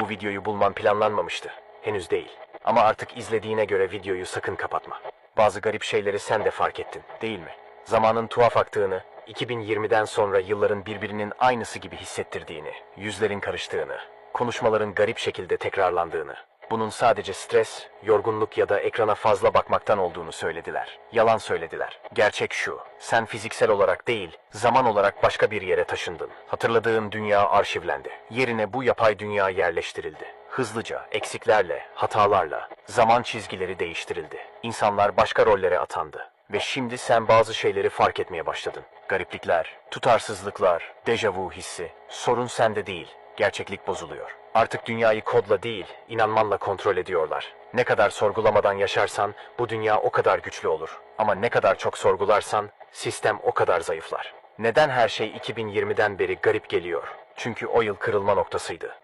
Bu videoyu bulman planlanmamıştı. Henüz değil. Ama artık izlediğine göre videoyu sakın kapatma. Bazı garip şeyleri sen de fark ettin, değil mi? Zamanın tuhaf aktığını, 2020'den sonra yılların birbirinin aynısı gibi hissettirdiğini, yüzlerin karıştığını, konuşmaların garip şekilde tekrarlandığını. Bunun sadece stres, yorgunluk ya da ekrana fazla bakmaktan olduğunu söylediler. Yalan söylediler. Gerçek şu, sen fiziksel olarak değil, zaman olarak başka bir yere taşındın. Hatırladığın dünya arşivlendi. Yerine bu yapay dünya yerleştirildi. Hızlıca, eksiklerle, hatalarla, zaman çizgileri değiştirildi. İnsanlar başka rollere atandı. Ve şimdi sen bazı şeyleri fark etmeye başladın. Gariplikler, tutarsızlıklar, dejavu hissi. Sorun sende değil, gerçeklik bozuluyor. Artık dünyayı kodla değil, inanmanla kontrol ediyorlar. Ne kadar sorgulamadan yaşarsan bu dünya o kadar güçlü olur. Ama ne kadar çok sorgularsan sistem o kadar zayıflar. Neden her şey 2020'den beri garip geliyor? Çünkü o yıl kırılma noktasıydı.